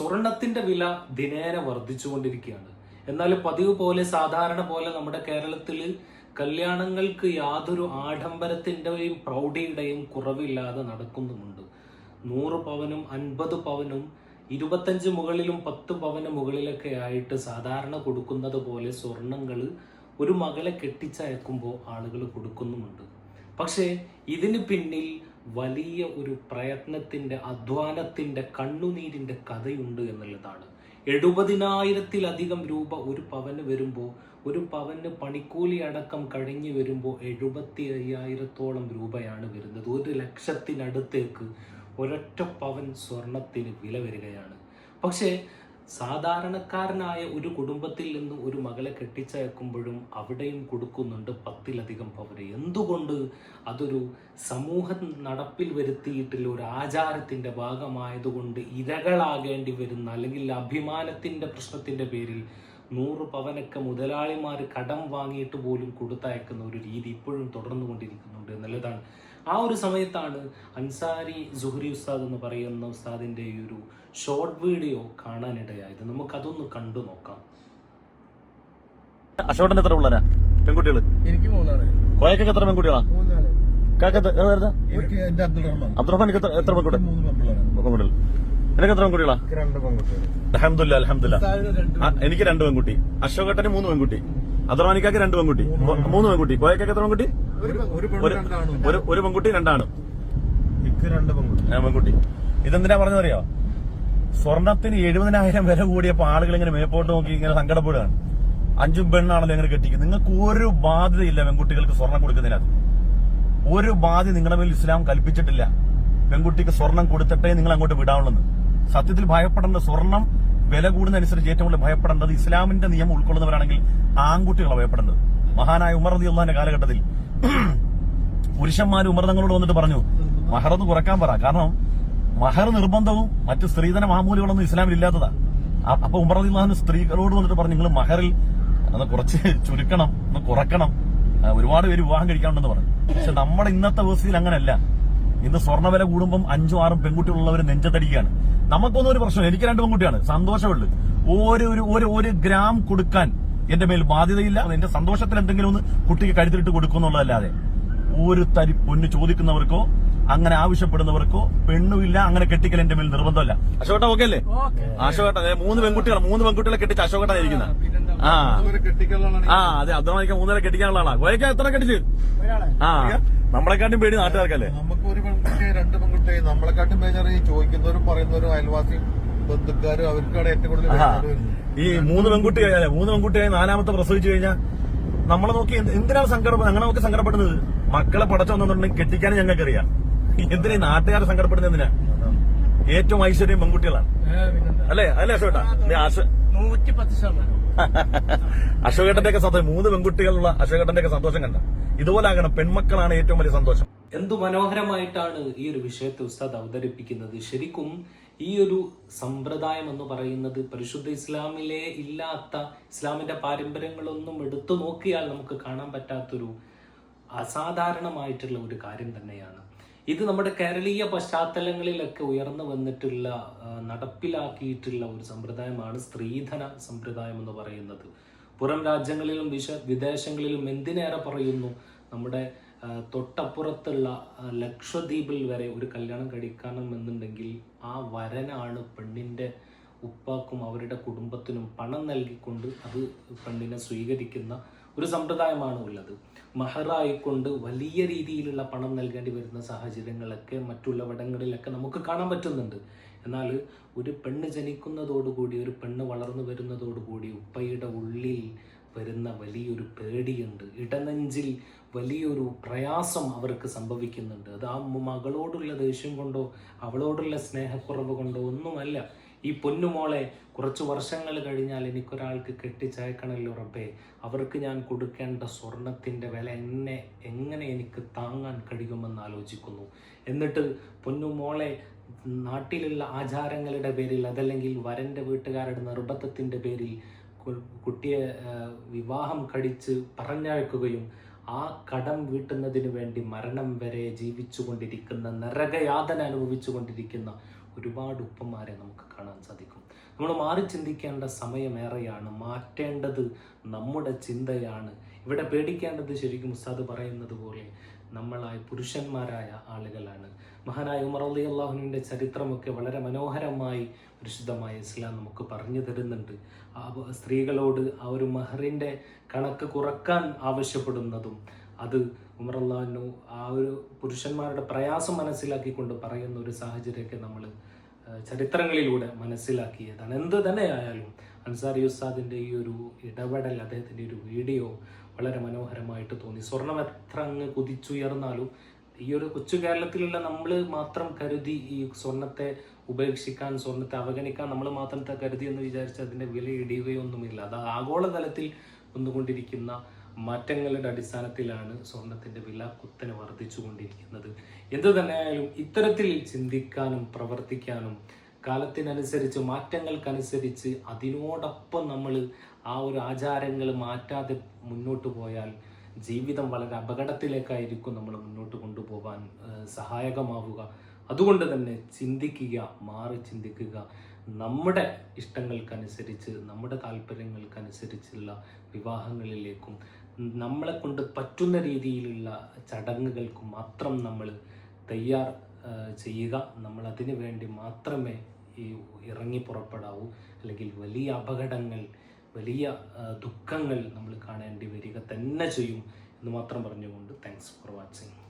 സ്വർണത്തിന്റെ വില ദിനേന വർദ്ധിച്ചുകൊണ്ടിരിക്കുകയാണ്. എന്നാൽ പതിവ് പോലെ സാധാരണ പോലെ നമ്മുടെ കേരളത്തിൽ കല്യാണങ്ങൾക്ക് യാതൊരു ആഡംബരത്തിന്റെയും പ്രൗഢിയുടെയും കുറവില്ലാതെ നടക്കുന്നുമുണ്ട്. നൂറ് പവനും അൻപത് പവനും ഇരുപത്തഞ്ച് മുകളിലും പത്ത് പവന് മുകളിലൊക്കെ ആയിട്ട് സാധാരണ കൊടുക്കുന്നത് പോലെ സ്വർണങ്ങൾ ഒരു മകളെ കെട്ടിച്ചയക്കുമ്പോൾ ആളുകൾ കൊടുക്കുന്നുമുണ്ട്. പക്ഷേ ഇതിന് പിന്നിൽ വലിയ ഒരു പ്രയത്നത്തിന്റെ അധ്വാനത്തിന്റെ കണ്ണുനീരിന്റെ കഥയുണ്ട് എന്നുള്ളതാണ്. എഴുപതിനായിരത്തിലധികം രൂപ ഒരു പവന് വരുമ്പോൾ ഒരു പവന് പണിക്കൂലി അടക്കം കഴിഞ്ഞു വരുമ്പോൾ എഴുപത്തി അയ്യായിരത്തോളം രൂപയാണ് വരുന്നത്. ഒരു ലക്ഷത്തിനടുത്തേക്ക് ഒരൊറ്റ പവൻ സ്വർണത്തിന് വില വരികയാണ്. പക്ഷേ സാധാരണക്കാരനായ ഒരു കുടുംബത്തിൽ നിന്ന് ഒരു മകളെ കെട്ടിച്ചയക്കുമ്പോഴും അവിടെയും കൊടുക്കുന്നുണ്ട് പത്തിലധികം പൗര എന്തുകൊണ്ട്? അതൊരു സമൂഹ നടപ്പിൽ വരുത്തിയിട്ടുള്ള ഒരു ആചാരത്തിന്റെ ഭാഗമായതുകൊണ്ട് ഇരകളാകേണ്ടി വരുന്ന അല്ലെങ്കിൽ അഭിമാനത്തിന്റെ പ്രശ്നത്തിന്റെ പേരിൽ നൂറ് പവനൊക്കെ മുതലാളിമാർ കടം വാങ്ങിയിട്ട് പോലും കൊടുത്തയക്കുന്ന ഒരു രീതി ഇപ്പോഴും തുടർന്നു കൊണ്ടിരിക്കുന്നുണ്ട് എന്നുള്ളതാണ് ആ ഒരു സമയത്താണ് അൻസാരി സുഹരി ഉസ്താദ് എന്ന് പറയുന്ന ഉസ്താദിന്റെ ഈ ഒരു ഷോർട്ട് വീഡിയോ കാണാനിടയായത്. നമുക്കതൊന്ന് കണ്ടു നോക്കാം. അശോകന്റെ എത്ര പിള്ളേരാ? പെൺകുട്ടികൾ? എനിക്ക് മൂന്നാണ് കോയക്കൊക്കെ എത്ര പെൺകുട്ടികളാ? എത്ര- അബ്ദുറഹ്മാൻ എത്ര പെൺകുട്ടികൾ നിനക്ക് പെൺകുട്ടികളാ? പെൺകുട്ടികൾ അലഹമില്ല അലഹമില്ല എനിക്ക് രണ്ട് പെൺകുട്ടി. അശോകട്ടന് മൂന്ന് പെൺകുട്ടി. അബ്ദുറഹ്മാനിക്കാക്ക് രണ്ട് പെൺകുട്ടി. മൂന്ന് പെൺകുട്ടി. കോയക്കൊക്കെ എത്ര പെൺകുട്ടി? ഒരു ഒരു പെൺകുട്ടി. രണ്ടാണ്. പെൺകുട്ടി. ഇതെന്തിനാ പറഞ്ഞറിയോ സ്വർണത്തിന് എഴുപതിനായിരം വില കൂടിയപ്പോ ആളുകൾ ഇങ്ങനെ മേപ്പോട്ട് നോക്കി ഇങ്ങനെ സങ്കടപ്പെടുകയാണ്. അഞ്ചും പെണ്ണാണല്ലോ ഇങ്ങനെ കെട്ടിക്കുന്നത്. നിങ്ങൾക്ക് ഒരു ബാധ്യതയില്ല പെൺകുട്ടികൾക്ക് സ്വർണം കൊടുക്കുന്നതിനകത്ത്. ഒരു ബാധ്യത നിങ്ങളുടെ മേൽ ഇസ്ലാം കൽപ്പിച്ചിട്ടില്ല. പെൺകുട്ടിക്ക് സ്വർണം കൊടുത്തിട്ടേ നിങ്ങൾ അങ്ങോട്ട് വിടാവുള്ളൂ. സത്യത്തിൽ ഭയപ്പെടേണ്ട സ്വർണം വില കൂടുന്നതനുസരിച്ച് ഏറ്റവും കൂടുതൽ ഭയപ്പെടേണ്ടത് ഇസ്ലാമിന്റെ നിയമം ഉൾക്കൊള്ളുന്നവരാണെങ്കിൽ ആൺകുട്ടികളാണ് ഭയപ്പെടേണ്ടത്. മഹാനായ ഉമർ റതി ഉള്ളതിന്റെ കാലഘട്ടത്തിൽ പുരുഷന്മാർ ഉമർദങ്ങളോട് വന്നിട്ട് പറഞ്ഞു മഹർ ഒന്ന് കുറയ്ക്കാൻ പറ. കാരണം മഹർ നിർബന്ധവും മറ്റ് സ്ത്രീധന മാമൂലികളൊന്നും ഇസ്ലാമിൽ ഇല്ലാത്തതാ. അപ്പൊ ഉമർ സ്ത്രീകളോട് വന്നിട്ട് പറഞ്ഞു നിങ്ങൾ മഹറിൽ അത് കുറച്ച് ചുരുക്കണം ഒന്ന് കുറക്കണം. ഒരുപാട് പേര് വിവാഹം കഴിക്കാനുണ്ടെന്ന് പറഞ്ഞു. പക്ഷെ നമ്മുടെ ഇന്നത്തെ വ്യവസ്ഥയിൽ അങ്ങനെയല്ല. ഇന്ന് സ്വർണവില കൂടുമ്പോൾ അഞ്ചും ആറും പെൺകുട്ടികളുള്ളവർ നെഞ്ചത്തടിക്കുകയാണ്. നമുക്കൊന്നും ഒരു പ്രശ്നം എനിക്ക് രണ്ട് പെൺകുട്ടിയാണ് സന്തോഷമുള്ളു. ഒരു ഒരു ഒരു ഗ്രാം കൊടുക്കാൻ എന്റെ മേൽ ബാധ്യതയില്ല. എന്റെ സന്തോഷത്തിൽ എന്തെങ്കിലും ഒന്ന് കുട്ടിക്ക് കരുത്തിലിട്ട് കൊടുക്കുന്നുള്ളതല്ലാതെ ഒരു തരി പൊന്ന് ചോദിക്കുന്നവർക്കോ അങ്ങനെ ആവശ്യപ്പെടുന്നവർക്കോ പെണ്ണുമില്ല അങ്ങനെ കെട്ടിക്കൽ എന്റെ മേൽ നിർബന്ധമല്ല. അശോകട്ട ഓക്കെ അല്ലേ? അശോകട്ട മൂന്ന് പെൺകുട്ടികളെ മൂന്ന് പെൺകുട്ടികളെ കെട്ടിച്ച് അശോകട്ടാ ഇരിക്കുന്ന. ആ ആ. അതെ അബ്ദുറഹ്മാനിക്ക് മൂന്നര കെട്ടിക്കാനുള്ള ആളാ. കോയക്ക എത്ര കെട്ടിച്ച്? ആ നമ്മളെക്കാട്ടും പേടി നാട്ടുകാർക്കല്ലേ? നമുക്ക് ഒരു പെൺകുട്ടി രണ്ട് പെൺകുട്ടി നമ്മളെക്കാട്ടും ഈ ചോദിക്കുന്നവരും പറയുന്നവരും അയൽവാസിയും ബന്ധുക്കാരും അവർക്കാണ് ഏറ്റവും കൂടുതൽ ആഹാ. ബേജാറ് വരുന്നത്. ഈ മൂന്ന് പെൺകുട്ടി മൂന്ന് പെൺകുട്ടിയായി നാലാമത്തെ പ്രസവിച്ചു കഴിഞ്ഞാൽ നമ്മളെ നോക്കി എന്ത്- എന്തിനാണ് സങ്കടം അങ്ങനെ നോക്കി സങ്കടപ്പെടുന്നത്? മക്കളെ പടച്ചു വന്നിട്ടുണ്ടെങ്കിൽ കെട്ടിക്കാനും ഞങ്ങൾക്ക് ഞങ്ങൾക്കറിയാം. എന്തിനാ ഈ നാട്ടുകാരെ സങ്കടപ്പെടുന്നത് എന്തിനാ? ഏറ്റവും ഐശ്വര്യം പെൺകുട്ടികളാണ്. അല്ലേ? അല്ലേ അശോകേട്ടാ? ദേ ആശ- നൂറ്റി പത്ത് ശതമാനം. അശോകേട്ടന്റെ ഒക്കെ സന്തോഷം. മൂന്ന് പെൺകുട്ടികളുള്ള അശോകേട്ടന്റെ ഒക്കെ സന്തോഷം കണ്ട. ഇതുപോലെ ആകണം പെൺമക്കളാണ് ഏറ്റവും വലിയ സന്തോഷം. എന്തു മനോഹരമായിട്ടാണ് ഈ ഒരു വിഷയത്തെ ഉസ്താദ് അവതരിപ്പിക്കുന്നത്? ശരിക്കും ഈ ഒരു സമ്പ്രദായം എന്ന് പറയുന്നത് പരിശുദ്ധ ഇസ്ലാമിലെ ഇല്ലാത്ത ഇസ്ലാമിന്റെ പാരമ്പര്യങ്ങളൊന്നും എടുത്തു നോക്കിയാൽ നമുക്ക് കാണാൻ പറ്റാത്തൊരു അസാധാരണമായിട്ടുള്ള ഒരു കാര്യം തന്നെയാണ്. ഇത് നമ്മുടെ കേരളീയ പശ്ചാത്തലങ്ങളിലൊക്കെ ഉയർന്നു വന്നിട്ടുള്ള നടപ്പിലാക്കിയിട്ടുള്ള ഒരു സമ്പ്രദായമാണ് സ്ത്രീധന സമ്പ്രദായം എന്ന് പറയുന്നത്. പുറം രാജ്യങ്ങളിലും വിശ വിദേശങ്ങളിലും എന്തിനേറെ പറയുന്നു നമ്മുടെ തൊട്ടപ്പുറത്തുള്ള ലക്ഷദ്വീപിൽ വരെ ഒരു കല്യാണം കഴിക്കണം എന്നുണ്ടെങ്കിൽ ആ വരനാണ് പെണ്ണിന്റെ ഉപ്പാക്കും അവരുടെ കുടുംബത്തിനും പണം നൽകിക്കൊണ്ട് അത് പെണ്ണിനെ സ്വീകരിക്കുന്ന ഒരു സമ്പ്രദായമാണ് ഉള്ളത്. മഹറായിക്കൊണ്ട് വലിയ രീതിയിലുള്ള പണം നൽകേണ്ടി വരുന്ന സാഹചര്യങ്ങളൊക്കെ മറ്റുള്ളവിടങ്ങളിലൊക്കെ നമുക്ക് കാണാൻ പറ്റുന്നുണ്ട്. എന്നാൽ ഒരു പെണ്ണ് ജനിക്കുന്നതോടുകൂടി ഒരു പെണ്ണ് വളർന്നു വരുന്നതോടുകൂടി ഉപ്പയുടെ ഉള്ളിൽ വരുന്ന വലിയൊരു പേടിയുണ്ട്. ഇടനെഞ്ചിൽ വലിയൊരു പ്രയാസം അവർക്ക് സംഭവിക്കുന്നുണ്ട്. അത് ആ മകളോടുള്ള ദേഷ്യം കൊണ്ടോ അവളോടുള്ള സ്നേഹക്കുറവ് കൊണ്ടോ ഒന്നുമല്ല. ഈ പൊന്നുമോളെ കുറച്ച് വർഷങ്ങൾ കഴിഞ്ഞാൽ എനിക്കൊരാൾക്ക് കെട്ടിച്ചയക്കണമല്ലോ റബ്ബേ. അവർക്ക് ഞാൻ കൊടുക്കേണ്ട സ്വർണത്തിന്റെ വില എന്നെ എങ്ങനെ എനിക്ക് താങ്ങാൻ കഴിയുമെന്ന് ആലോചിക്കുന്നു. എന്നിട്ട് പൊന്നുമോളെ നാട്ടിലുള്ള ആചാരങ്ങളുടെ പേരിൽ അതല്ലെങ്കിൽ വരന്റെ വീട്ടുകാരുടെ നിർബന്ധത്തിന്റെ പേരിൽ കുട്ടിയെ വിവാഹം കഴിച്ച് പറഞ്ഞയക്കുകയും ആ കടം വീട്ടുന്നതിന് വേണ്ടി മരണം വരെ ജീവിച്ചു കൊണ്ടിരിക്കുന്ന നരകയാതന അനുഭവിച്ചു കൊണ്ടിരിക്കുന്ന ഒരുപാട് ഉപ്പന്മാരെ നമുക്ക് കാണാൻ സാധിക്കും. നമ്മൾ മാറി ചിന്തിക്കേണ്ട സമയമേറെയാണ് മാറ്റേണ്ടത് നമ്മുടെ ചിന്തയാണ്. ഇവിടെ പേടിക്കേണ്ടത് ശരിക്കും ഉസ്താദ് പറയുന്നത് പോലെ നമ്മളായ പുരുഷന്മാരായ ആളുകളാണ്. മഹാനായ ഉമർ അലി അള്ളാഹുവിന്റെ ചരിത്രമൊക്കെ വളരെ മനോഹരമായി പരിശുദ്ധമായ ഇസ്ലാം നമുക്ക് പറഞ്ഞു തരുന്നുണ്ട്. ആ സ്ത്രീകളോട് ആ ഒരു മഹറിന്റെ കണക്ക് കുറയ്ക്കാൻ ആവശ്യപ്പെടുന്നതും അത് ഉമർ അള്ളാഹിനു ആ ഒരു പുരുഷന്മാരുടെ പ്രയാസം മനസ്സിലാക്കിക്കൊണ്ട് പറയുന്ന ഒരു സാഹചര്യമൊക്കെ നമ്മൾ ചരിത്രങ്ങളിലൂടെ മനസ്സിലാക്കിയതാണ്. എന്ത് തന്നെയായാലും അൻസാരി ഉസ്താദിന്റെ ഈ ഒരു ഇടപെടൽ അദ്ദേഹത്തിന്റെ ഒരു വീഡിയോ വളരെ മനോഹരമായിട്ട് തോന്നി. സ്വർണം എത്ര അങ്ങ് കുതിച്ചുയർന്നാലും ഈ ഒരു കൊച്ചു കേരളത്തിലുള്ള നമ്മൾ മാത്രം കരുതി ഈ സ്വർണത്തെ ഉപേക്ഷിക്കാൻ സ്വർണത്തെ അവഗണിക്കാൻ നമ്മൾ മാത്രം കരുതി എന്ന് വിചാരിച്ച് അതിന്റെ വില ഇടിയുകയൊന്നുമില്ല. അത് ആഗോളതലത്തിൽ വന്നുകൊണ്ടിരിക്കുന്ന മാറ്റങ്ങളുടെ അടിസ്ഥാനത്തിലാണ് സ്വർണത്തിന്റെ വില കുത്തനെ വർദ്ധിച്ചുകൊണ്ടിരിക്കുന്നത്. എന്തു തന്നെയായാലും ഇത്തരത്തിൽ ചിന്തിക്കാനും പ്രവർത്തിക്കാനും കാലത്തിനനുസരിച്ച് മാറ്റങ്ങൾക്കനുസരിച്ച് അതിനോടൊപ്പം നമ്മൾ ആ ഒരു ആചാരങ്ങൾ മാറ്റാതെ മുന്നോട്ട് പോയാൽ ജീവിതം വളരെ അപകടത്തിലേക്കായിരിക്കും നമ്മൾ മുന്നോട്ട് കൊണ്ടുപോകാൻ സഹായകമാവുക. അതുകൊണ്ട് തന്നെ ചിന്തിക്കുക മാറി ചിന്തിക്കുക. നമ്മുടെ ഇഷ്ടങ്ങൾക്കനുസരിച്ച് നമ്മുടെ താല്പര്യങ്ങൾക്കനുസരിച്ചുള്ള വിവാഹങ്ങളിലേക്കും നമ്മളെ കൊണ്ട് പറ്റുന്ന രീതിയിലുള്ള ചടങ്ങുകൾക്കും മാത്രം നമ്മൾ തയ്യാർ ചെയ്യുക. നമ്മൾ അതിനു വേണ്ടി മാത്രമേ ഈ ഇറങ്ങി പുറപ്പെടാവൂ. അല്ലെങ്കിൽ വലിയ അപകടങ്ങൾ വലിയ ദുഃഖങ്ങൾ നമ്മൾ കാണേണ്ടി വരിക തന്നെ ചെയ്യും എന്ന് മാത്രം പറഞ്ഞുകൊണ്ട് താങ്ക്സ് ഫോർ വാച്ചിങ്